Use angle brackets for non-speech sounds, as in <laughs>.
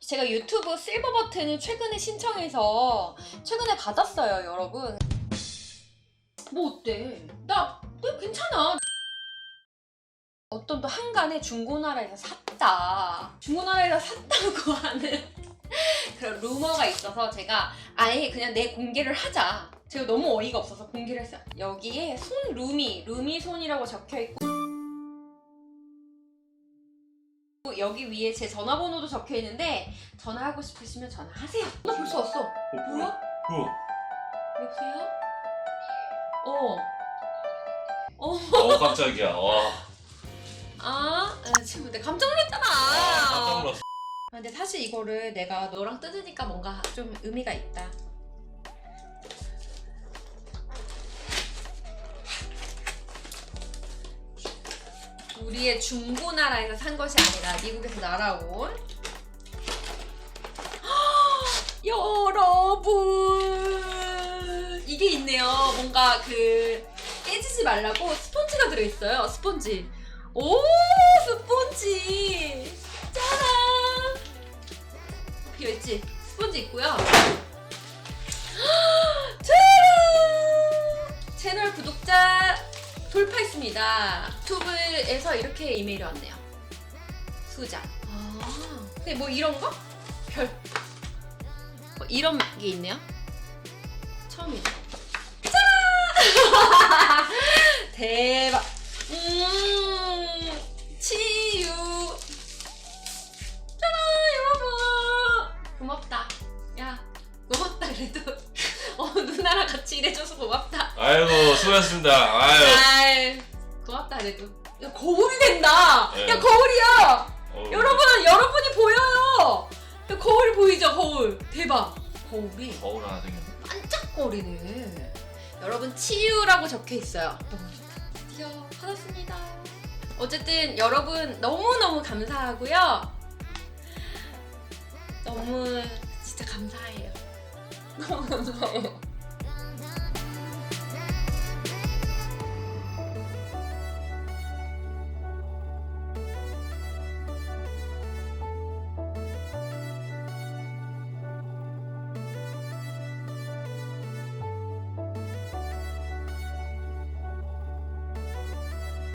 제가 유튜브 실버 버튼을 최근에 신청해서 최근에 받았어요, 여러분. 뭐 어때? 나, 나 괜찮아. 어떤 또 한간에 중고나라에서 샀다. 중고나라에서 샀다고 <laughs> 하는 그런 루머가 있어서 제가 아예 그냥 내 공개를 하자. 제가 너무 어이가 없어서 공개를 했어요. 여기에 손 루미, 루미 손이라고 적혀 있고 여기 위에 제 전화번호도 적혀 있는데 전화하고 싶으시면 전화하세요. 어, 벌써 왔어. 뭐야? 어, 여보세요? 어. 어. 어 깜짝이야. 와. 아, 아, 지금 내가 깜짝 놀랐잖아. 아, 깜짝 놀랐어. 아, 근데 사실 이거를 내가 너랑 뜯으니까 뭔가 좀 의미가 있다. 우리의 중고나라에서 산 것이 아니라 미국에서 날아온 <gasps> 여러분 이게 있네요. 뭔가 그 깨지지 말라고 스펀지가 들어있어요. 스펀지. 오 스펀지. 짜란. 비어 있지. 스펀지 있고요. <gasps> 채널 구독자 돌파했습니다. 유튜브 에서 이렇게 이메일이 왔네요. 수자. 아. 근데 뭐 이런 거? 별. 뭐 이런 게 있네요. 처음이죠. 짠! <laughs> 대박. 음. 치유. 짜란 여러분. 고맙다. 야 고맙다 그래도. <laughs> 어 누나랑 같이 일해줘서 고맙다. 아이고 수고하셨습니다. 아유. 아이 고맙다 그래도. 야 거울이 된다. 네. 야 거울이야. 어, 여러분 여러분이 보여요. 야, 거울 보이죠 거울. 대박. 거울이 거울 하나 생겼네. 반짝거리네. 여러분 치유라고 적혀 있어요. 너무 좋다. 드디어 받았습니다. 어쨌든 여러분 너무 너무 감사하고요. 너무 진짜 감사해요. <laughs> 너무 감사해요.